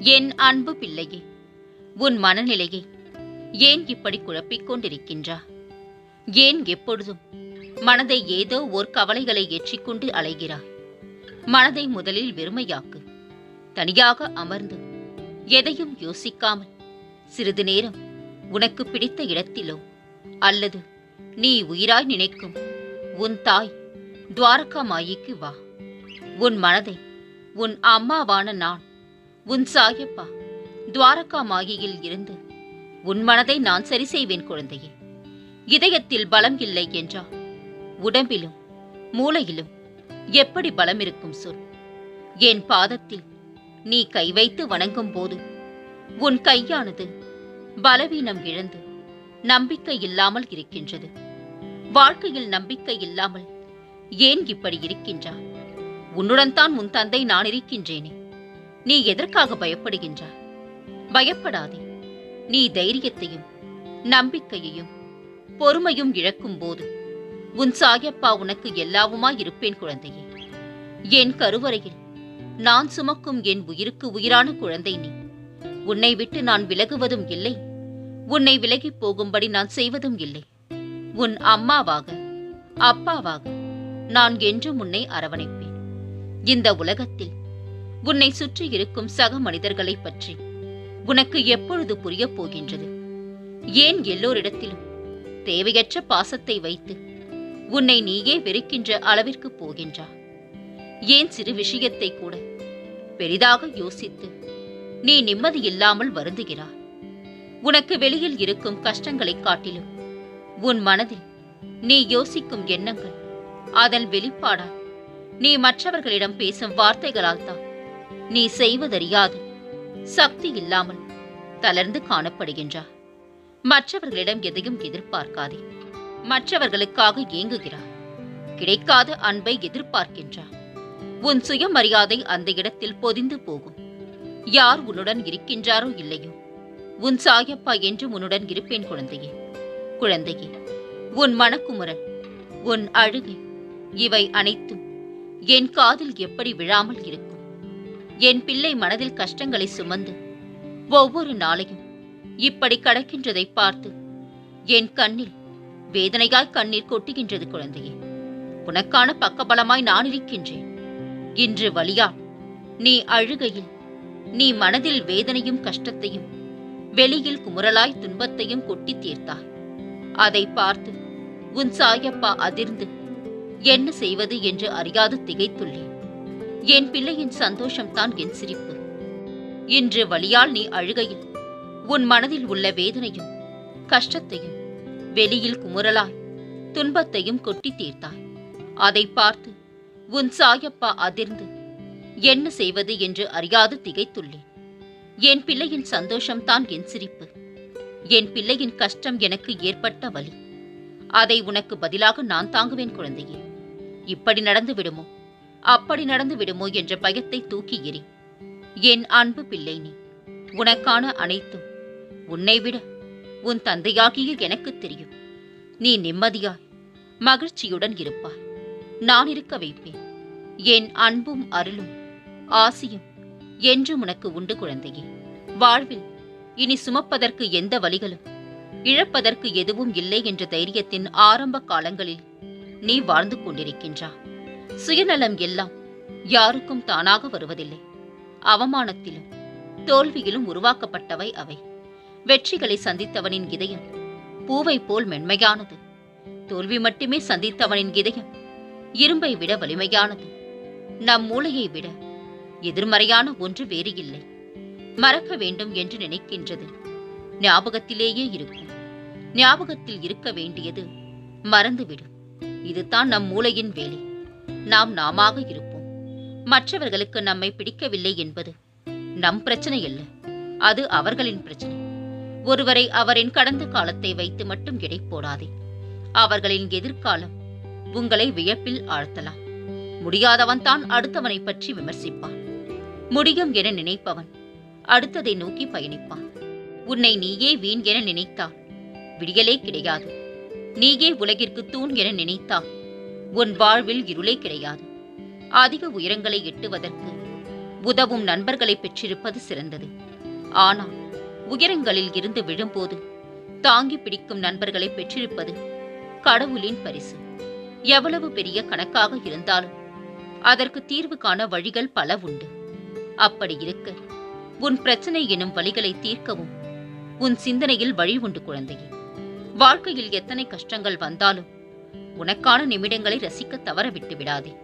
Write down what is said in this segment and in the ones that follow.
என் அன்பு பிள்ளையே உன் மனநிலையை ஏன் இப்படி குழப்பிக் கொண்டிருக்கின்றா? ஏன் எப்பொழுதும் மனதை ஏதோ ஓர் கவலைகளை ஏற்றிக்கொண்டு அலைகிறாய் மனதை முதலில் வெறுமையாக்கு தனியாக அமர்ந்து எதையும் யோசிக்காமல் சிறிது நேரம் உனக்கு பிடித்த இடத்திலோ அல்லது நீ உயிராய் நினைக்கும் உன் தாய் துவாரகா மாயிக்கு வா. உன் மனதை உன் அம்மாவான நான் உன் சாயப்பா துவாரகா மாயியில் இருந்து உன் மனதை நான் சரி செய்வேன் குழந்தையே. இதயத்தில் பலம் இல்லை என்றால் உடம்பிலும் மூளையிலும் எப்படி பலம் இருக்கும் சொல்? என் பாதத்தில் நீ கை வைத்து வணங்கும் போது உன் கையானது பலவீனம் இழந்து நம்பிக்கை இல்லாமல் இருக்கின்றது. வாழ்க்கையில் நம்பிக்கை இல்லாமல் ஏன் இப்படி இருக்கின்றாய் உன்னுடன் தான் உன் தந்தை நான் இருக்கின்றேனே. நீ எதற்காக பயப்படுகின்றாய்? பயப்படாதே. நீ தைரியத்தையும் நம்பிக்கையையும் பொறுமையும் இழக்கும் போது உன் சாயப்பா உனக்கு எல்லாவுமாய் இருப்பேன் குழந்தையே. என் கருவறையில் நான் சுமக்கும் என் உயிருக்கு உயிரான குழந்தை நீ. உன்னை விட்டு நான் விலகுவதும் இல்லை. உன்னை விலகிப் போகும்படி நான் செய்வதும் இல்லை. உன் அம்மாவாக அப்பாவாக நான் என்றும் உன்னை அரவணைப்பேன். இந்த உலகத்தில் உன்னை சுற்றி இருக்கும் சக மனிதர்களைப் பற்றி. உனக்கு எப்பொழுது புரியப் போகின்றது? ஏன் எல்லோரிடத்திலும்? தேவையற்ற பாசத்தை வைத்து உன்னை நீயே வெறுக்கின்ற அளவிற்கு போகின்றா? ஏன் சிறு விஷயத்தை கூட பெரிதாக யோசித்து நீ நிம்மதி இல்லாமல் வருந்துகிறாய்? உனக்கு வெளியில் இருக்கும் கஷ்டங்களைக் காட்டிலும் உன் மனதில் நீ யோசிக்கும் எண்ணங்கள் அதன் வெளிப்பாடால் நீ மற்றவர்களிடம் பேசும் வார்த்தைகளால் தான் நீ செய்வதறியாது. சக்தி இல்லாமல் தளர்ந்து காணப்படுகின்றார் மற்றவர்களிடம் எதையும் எதிர்பார்க்காதே. மற்றவர்களுக்காக ஏங்குகிறார் கிடைக்காத அன்பை எதிர்பார்க்கின்றார் உன் சுயமரியாதை அந்த இடத்தில் பொதிந்து போகும். யார் உன்னுடன் இருக்கின்றாரோ இல்லையோ. உன் சாயப்பா என்று உன்னுடன் இருப்பேன் குழந்தையே. குழந்தையே உன் மனக்குமுறல் உன் அழுகை இவை அனைத்தும் என் காதில் எப்படி விழாமல் இருக்கும் என் பிள்ளை மனதில் கஷ்டங்களை சுமந்து ஒவ்வொரு நாளையும் இப்படி கடக்கின்றதை பார்த்து என் கண்ணில் வேதனையாய் கண்ணீர் கொட்டுகின்றது குழந்தையே. உனக்கான பக்கபலமாய் நான் இருக்கின்றேன். இன்று வழியா நீ அழுகையில் நீ மனதில் வேதனையும் கஷ்டத்தையும் வெளியில் குமுறலாய் துன்பத்தையும் கொட்டி தீர்த்தாய். அதை பார்த்து உன் சாயப்பா அதிர்ந்து என்ன செய்வது? என்று அறியாது திகைத்துள்ளேன் என் பிள்ளையின் சந்தோஷம்தான் என் சிரிப்பு. இன்று வழியால் நீ அழுகையில் உன் மனதில் உள்ள வேதனையும் கஷ்டத்தையும் வெளியில் குமுறலாய் துன்பத்தையும் கொட்டி தீர்த்தாய். அதை பார்த்து உன் சாயப்பா அதிர்ந்து என்ன செய்வது என்று அறியாது திகைத்துள்ளேன். என் பிள்ளையின் சந்தோஷம்தான் என் சிரிப்பு. என் பிள்ளையின் கஷ்டம் எனக்கு ஏற்பட்ட வலி. அதை உனக்கு பதிலாக நான் தாங்குவேன் குழந்தையே. இப்படி நடந்து விடுமோ? அப்படி நடந்து விடுமோ என்ற பயத்தை தூக்கி எறி. என் அன்பு பிள்ளை நீ உனக்கான அனைத்தும் உன்னை விட உன் தந்தையாகிய எனக்கு தெரியும். நீ நிம்மதியாய் மகிழ்ச்சியுடன் இருப்பாய். நான் இருக்க வைப்பேன். என் அன்பும் அருளும் ஆசியும் என்றும் உனக்கு உண்டு குழந்தையே. வாழ்வில் இனி சுமப்பதற்கு எந்த வழிகளும் இழப்பதற்கு எதுவும் இல்லை என்ற தைரியத்தின் ஆரம்ப காலங்களில் நீ வாழ்ந்து கொண்டிருக்கின்றா. சுயநலம் எல்லாம் யாருக்கும் தானாக வருவதில்லை. அவமானத்திலும் தோல்வியிலும் உருவாக்கப்பட்டவை அவை. வெற்றிகளை சந்தித்தவனின் இதயம் பூவை போல் மென்மையானது. தோல்வி மட்டுமே சந்தித்தவனின் இதயம் இரும்பை விட வலிமையானது. நம் மூளையை விட எதிர்மறையான ஒன்று வேறு இல்லை. மறக்க வேண்டும் என்று நினைக்கின்றது. ஞாபகத்திலேயே இருக்கும். ஞாபகத்தில் இருக்க வேண்டியது மறந்துவிடும். இதுதான் நம் மூளையின் வேலை. நாம் நாமாக இருப்போம். மற்றவர்களுக்கு நம்மை பிடிக்கவில்லை என்பது நம் பிரச்சனை அல்ல. அது அவர்களின் பிரச்சனை. ஒருவரை அவரின் கடந்த காலத்தை வைத்து மட்டும் எடை போடாதே. அவர்களின் எதிர்காலம் உங்களை வியப்பில் ஆழ்த்தலாம். முடியாதவன் தான் அடுத்தவனை பற்றி விமர்சிப்பான். முடியும் என நினைப்பவன் அடுத்ததை நோக்கி பயணிப்பான். உன்னை நீயே வீண் என நினைத்தால் விடியலே கிடையாது. நீயே உலகிற்கு தூண் என நினைத்தால் உன் வாழ்வில் இருளே கிடையாது. அதிக உயரங்களை எட்டுவதற்கு உதவும் நண்பர்களை பெற்றிருப்பது சிறந்தது. ஆனால் உயரங்களில் இருந்து விழும்போது தாங்கி பிடிக்கும் நண்பர்களை பெற்றிருப்பது கடவுளின் பரிசு. எவ்வளவு பெரிய கணக்காக இருந்தாலும் அதற்கு தீர்வு காண வழிகள் பல உண்டு. அப்படி இருக்க உன் பிரச்சனை எனும் வழிகளை தீர்க்கவும் உன் சிந்தனையில் வழி உண்டு குழந்தையே. வாழ்க்கையில் எத்தனை கஷ்டங்கள் வந்தாலும் உனக்கான நிமிடங்களை ரசிக்க தவற விட்டு விடாதே.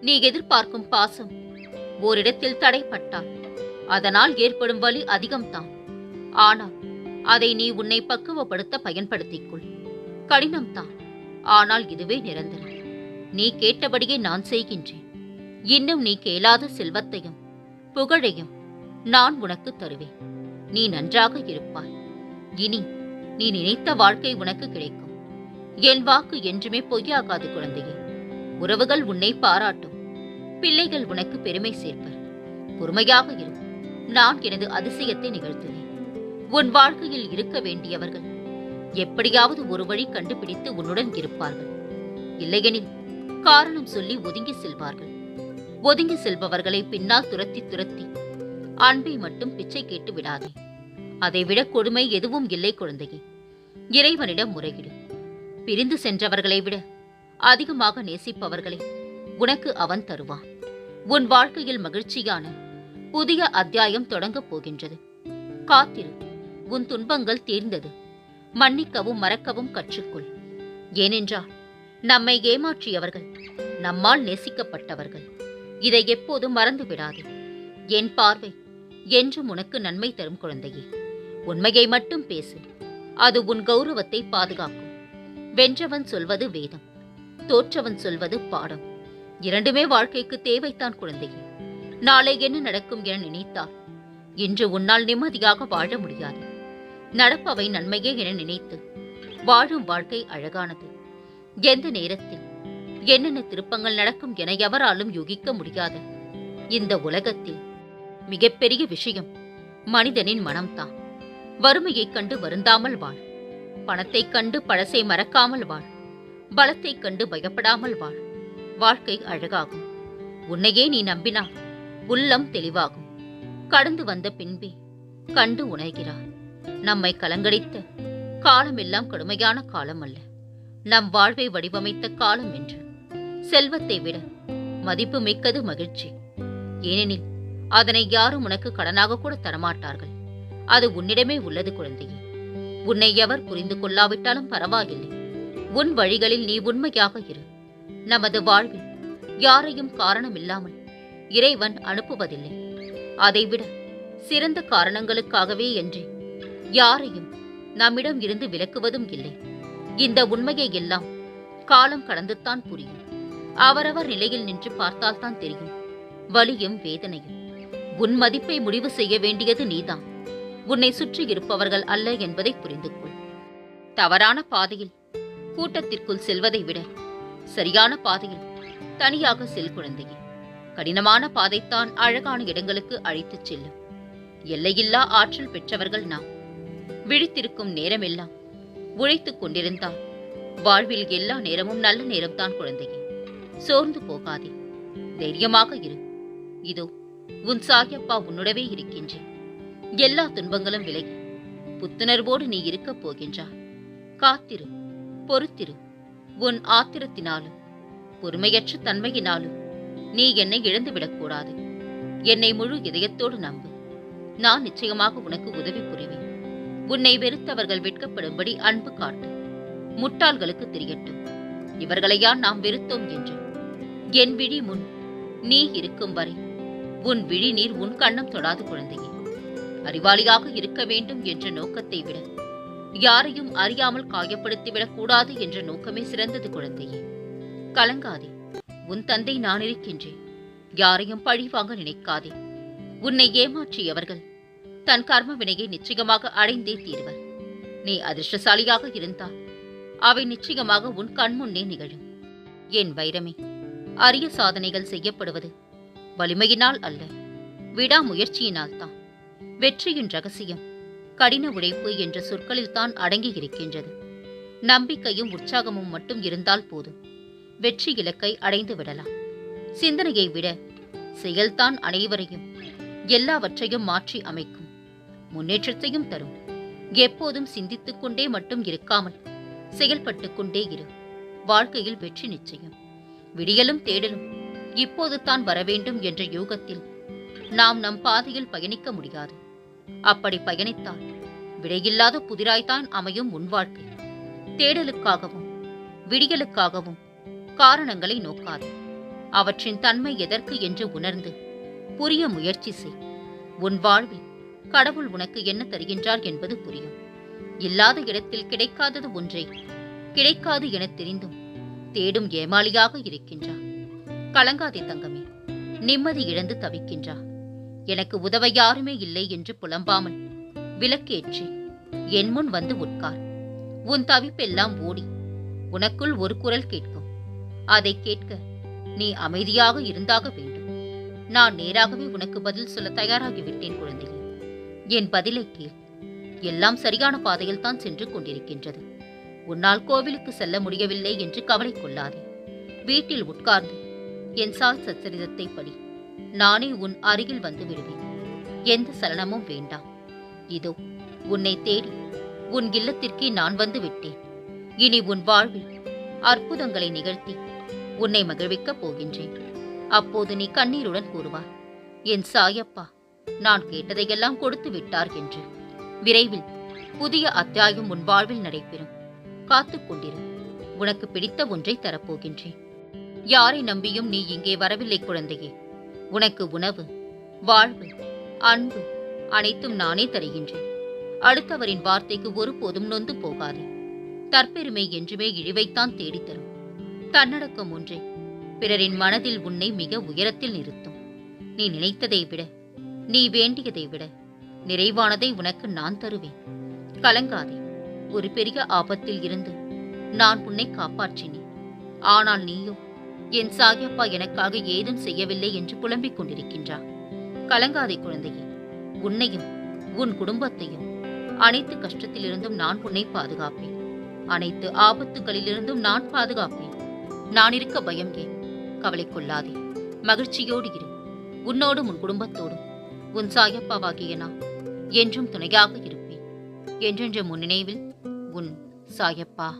நீ எதிர்பார்க்கும் பாசம் ஓரிடத்தில் தடைப்பட்டால் அதனால் ஏற்படும் வலி அதிகம்தான். ஆனால் அதை நீ உன்னை பக்குவப்படுத்த பயன்படுத்திக் கொள் கடினம்தான். ஆனால் இதுவே நிரந்தரம். நீ கேட்டபடியே நான் செய்கின்றேன். இன்னும் நீ கேளாத செல்வத்தையும் புகழையும் நான் உனக்கு தருவேன். நீ நன்றாக இருப்பாய். இனி நீ நினைத்த வாழ்க்கை உனக்கு கிடைக்கும். என் வாக்கு என்றுமே பொய்யாகாது குழந்தையே. உறவுகள் உன்னை பாராட்டும். பிள்ளைகள் உனக்கு பெருமை சேர்ப்பர். பொறுமையாக இரு. நான் எனது அதிசயத்தை நிகழ்த்துவேன். உன் வாழ்க்கையில் இருக்க வேண்டியவர்கள் எப்படியாவது ஒரு வழி கண்டுபிடித்து உன்னுடன் இருப்பார்கள். இல்லையெனில் காரணம் சொல்லி ஒதுங்கி செல்வார்கள். ஒதுங்கி செல்பவர்களை பின்னால் துரத்தி துரத்தி அன்பை மட்டும் பிச்சை கேட்டு விடாதே. அதைவிட கொடுமை எதுவும் இல்லை குழந்தையே. இறைவனிடம் முறையிடும் பிரிந்து சென்றவர்களை விட. அதிகமாக நேசிப்பவர்களை உனக்கு அவன் தருவான். உன் வாழ்க்கையில் மகிழ்ச்சியான புதிய அத்தியாயம் தொடங்கப் போகின்றது. காத்திரு உன் துன்பங்கள் தீர்ந்தது. மன்னிக்கவும் மறக்கவும் கற்றுக்கொள். ஏனென்றால் நம்மை ஏமாற்றியவர்கள் நம்மால் நேசிக்கப்பட்டவர்கள். இதை எப்போதும் மறந்துவிடாது. என் பார்வை என்றும் உனக்கு நன்மை தரும் குழந்தையே. உண்மையை மட்டும் பேசு. அது உன் கௌரவத்தை பாதுகாக்கும். வென்றவன் சொல்வது வேதம் தோற்றவன் சொல்வது பாடம். இரண்டுமே வாழ்க்கைக்கு தேவைத்தான் குழந்தையே. நாளை என்ன நடக்கும் என நினைத்தால் இன்று உன்னால் நிம்மதியாக வாழ முடியாது. நடப்பவை நன்மையே என நினைத்து வாழும் வாழ்க்கை அழகானது. எந்த நேரத்தில் என்னென்ன திருப்பங்கள் நடக்கும் என எவராலும் யூகிக்க முடியாது இந்த உலகத்தில் மிகப்பெரிய விஷயம் மனிதனின் மனம்தான். வறுமையைக் கண்டு வருந்தாமல் வாழ். பணத்தைக் கண்டு பழசை மறக்காமல் வாழ். பலத்தைக் கண்டு பயப்படாமல் வாழ். வாழ்க்கை அழகாகும். உன்னையே நீ நம்பினால் உள்ளம் தெளிவாகும். கடந்து வந்த பின்பே கண்டு உணர்கிறார் நம்மை கலங்கடித்த காலமெல்லாம் கடுமையான காலம் அல்ல. நம் வாழ்வை வடிவமைத்த காலம் என்று. செல்வத்தை விட மதிப்பு மிக்கது மகிழ்ச்சி. ஏனெனில் அதனை யாரும் உனக்கு கடனாக கூட தரமாட்டார்கள். அது உன்னிடமே உள்ளது குழந்தையே. உன்னை எவர் புரிந்து கொள்ளாவிட்டாலும் பரவாயில்லை. உன் வழிகளில் நீ உண்மையாக இரு. நமது வாழ்வில் யாரையும் காரணமில்லாமல் இறைவன் அனுப்புவதில்லை. அதைவிட சிறந்த காரணங்களுக்காகவே என்று யாரையும் நம்மிடம் இருந்து விலக்குவதும் இல்லை. இந்த உண்மையை எல்லாம் காலம் கடந்துத்தான் புரியும். அவரவர் நிலையில் நின்று பார்த்தால்தான் தெரியும். வலியும் வேதனையும். உன் மதிப்பை முடிவு செய்ய வேண்டியது நீதான். உன்னை சுற்றி இருப்பவர்கள் அல்ல என்பதை புரிந்து கொள் தவறான பாதையில் கூட்டத்திற்குள் செல்வதை விட சரியான பாதையில் தனியாக செல் குழந்தையே. கடினமான பாதைத்தான் அழகான இடங்களுக்கு அழைத்துச் செல்லும் எல்லையில்லா ஆற்றல் பெற்றவர்கள் நாம். விழித்திருக்கும் நேரமெல்லாம் உழைத்துக் கொண்டிருந்தால் வாழ்வில் எல்லா நேரமும் நல்ல நேரம்தான் குழந்தையே. சோர்ந்து போகாதே. தைரியமாக இரு. இதோ உன் சாயப்பா உன்னுடவே இருக்கின்றேன். எல்லா துன்பங்களும் விலகி. புத்துணர்வோடு நீ இருக்கப் போகின்றாய் காத்திரு பொறுத்திரு. உன் ஆத்திரத்தினாலும் பொறுமையற்ற தன்மையினாலும் நீ என்னை இழந்துவிடக்கூடாது என்னை முழு இதயத்தோடு நம்பு. நான் நிச்சயமாக உனக்கு உதவி புரிவேன். உன்னை வெறுத்தவர்கள் வெட்கப்படும்படி அன்பு காட்டு. முட்டாள்களுக்கு தெரியட்டும். இவர்களையா நாம் வெறுத்தோம் என்று. என் விழி முன் நீ இருக்கும் வரை உன் விழி நீர் உன் கண்ணம் தொடாது குழந்தையே. அறிவாளியாக இருக்க வேண்டும் என்ற நோக்கத்தை விட யாரையும் அறியாமல் காயப்படுத்திவிடக் கூடாது என்ற நோக்கமே சிறந்தது குழந்தையே. கலங்காதே. உன் தந்தை நான் இருக்கின்றேன். யாரையும் பழிவாங்க நினைக்காதே. உன்னை ஏமாற்றியவர்கள் தன் கர்ம வினையை நிச்சயமாக அடைந்தே தீர்வர். நீ அதிர்ஷ்டசாலியாக இருந்தால் அவை நிச்சயமாக உன் கண்முன்னே நிகழும். என் வைரமே அரிய சாதனைகள் செய்யப்படுவது வலிமையினால் அல்ல விடாமுயற்சியினால் தான் வெற்றியின் ரகசியம். கடின உழைப்பு என்ற சொற்களில்தான் அடங்கி இருக்கின்றது. நம்பிக்கையும் உற்சாகமும் மட்டும் இருந்தால் போதும். வெற்றி இலக்கை அடைந்து விடலாம். சிந்தனையை விட செயல்தான் அனைவரையும் எல்லாவற்றையும் மாற்றி அமைக்கும். முன்னேற்றத்தையும் தரும். எப்போதும் சிந்தித்துக் கொண்டே மட்டும் இருக்காமல் செயல்பட்டுக் கொண்டே இரு. வாழ்க்கையில் வெற்றி நிச்சயம். விடியலும் தேடலும் இப்போது தான் வரவேண்டும் என்ற யூகத்தில் நாம் நம் பாதையில் பயணிக்க முடியாது. அப்படி பயணித்தால் விடையில்லாத புதிராய்த்தான் அமையும் உன் வாழ்க்கை. தேடலுக்காகவும் விடியலுக்காகவும் காரணங்களை நோக்காது. அவற்றின் தன்மை எதற்கு என்று உணர்ந்து புரிய முயற்சி செய். உன் வாழ்வில் கடவுள் உனக்கு என்ன தருகின்றார் என்பது புரியும். இல்லாத இடத்தில் கிடைக்காதது ஒன்றை. கிடைக்காது என தெரிந்தும் தேடும் ஏமாளியாக இருக்கின்றார் கலங்காதே தங்கமே. நிம்மதி இழந்து தவிக்கின்றார் எனக்கு உதவ யாருமே இல்லை என்று புலம்பாமல் விளக்கேற்றி என் முன் வந்து உட்கார். உன் தவிப்பெல்லாம் ஓடி உனக்குள் ஒரு குரல் கேட்கும். அதை கேட்க நீ அமைதியாக இருந்தாக வேண்டும். நான் நேராகவே உனக்கு பதில் சொல்ல தயாராகிவிட்டேன் குழந்தையே. என் பதிலை கேள். எல்லாம் சரியான பாதையில் தான் சென்று கொண்டிருக்கின்றது. உன்னால் கோவிலுக்கு செல்ல முடியவில்லை என்று கவலை கொள்ளாதே. வீட்டில் உட்கார்ந்து என் சால் சச்சரிதத்தை படி நானே உன் அருகில் வந்து விடுவேன். எந்த சலனமும் வேண்டாம். இதோ உன்னை தேடி உன் இல்லத்திற்கே நான் வந்து விட்டேன். இனி உன் வாழ்வில் அற்புதங்களை நிகழ்த்தி உன்னை மகிழ்விக்கப் போகின்றேன். அப்போது நீ கண்ணீருடன் கூறுவார் என் சாயப்பா நான் கேட்டதையெல்லாம் கொடுத்து விட்டார் என்று. விரைவில் புதிய அத்தியாயம் உன் வாழ்வில் நடைபெறும். காத்துக் கொண்டிரு உனக்கு பிடித்த ஒன்றை தரப்போகின்றேன். யாரை நம்பியும் நீ இங்கே வரவில்லை குழந்தையே. உனக்கு உணவு வாழ்வு அன்பு அனைத்தும் நானே தருகின்றேன். அடுத்தவரின் வார்த்தைக்கு ஒருபோதும் நொந்து போகாதே. தற்பெருமை என்றுமே இழிவைத்தான் தேடித்தரும். தன்னடக்கம் ஒன்றே பிறரின் மனதில் உன்னை மிக உயரத்தில் நிறுத்தும். நீ நினைத்ததை விட நீ வேண்டியதை விட நிறைவானதை உனக்கு நான் தருவேன். கலங்காதே ஒரு பெரிய ஆபத்தில் இருந்து நான் உன்னை காப்பாற்றினேன். ஆனால் நீயும் என் சாயப்பா எனக்காக ஏதும் செய்யவில்லை என்று புலம்பிக் கொண்டிருக்கின்றார் கலங்காதை குழந்தையே உன்னையும் உன் குடும்பத்தையும் அனைத்து கஷ்டத்திலிருந்தும் நான் உன்னை பாதுகாப்பேன். அனைத்து ஆபத்துகளிலிருந்தும் நான் பாதுகாப்பேன். நான் இருக்க பயம் ஏன்? கவலை கொள்ளாதே மகிழ்ச்சியோடு இரு. உன்னோடும் உன் குடும்பத்தோடும் உன் சாயப்பாவாகிய நான் என்றும் துணையாக இருப்பேன். என்றென்ற முன்னினைவில் உன் சாயப்பா